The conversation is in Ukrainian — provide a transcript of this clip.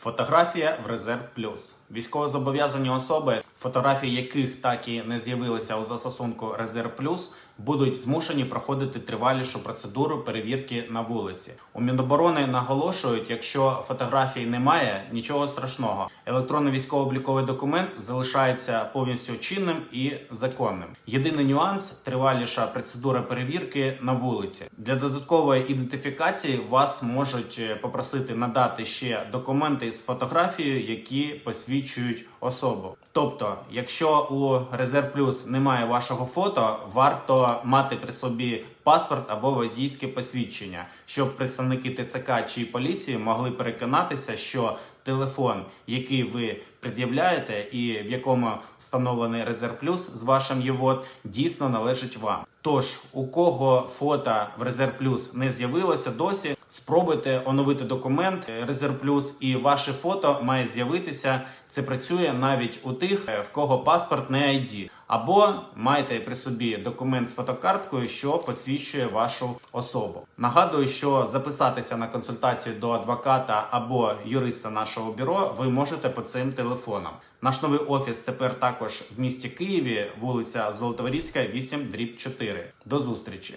Фотографія в резерв плюс. Військовозобов'язані особи, фотографії яких так і не з'явилися у застосунку Резерв Плюс, будуть змушені проходити тривалішу процедуру перевірки на вулиці. У Міноборони наголошують, якщо фотографій немає, нічого страшного. Електронний військово-обліковий документ залишається повністю чинним і законним. Єдиний нюанс триваліша процедура перевірки на вулиці. Для додаткової ідентифікації вас можуть е, попросити надати ще документи з фотографією, які посвідчують особу. Тобто, якщо у Резерв Плюс немає вашого фото, варто мати при собі паспорт або водійське посвідчення, щоб представники ТЦК чи поліції могли переконатися, що телефон, який ви пред'являєте, і в якому встановлений Резерв Плюс з вашим ЄВОД, дійсно належить вам. Тож, у кого фото в Резерв Плюс не з'явилося досі, спробуйте оновити документ Резерв Плюс, і ваше фото має з'явитися. Це працює навіть у тих, в кого паспорт не ID. Або маєте при собі документ з фотокарткою, що посвідчує вашу особу. Нагадую, що записатися на консультацію до адвоката або юриста нашого бюро ви можете по цим телефонам. Наш новий офіс тепер також в місті Києві, вулиця Золотоворіцька, 8 дріб 4. До зустрічі!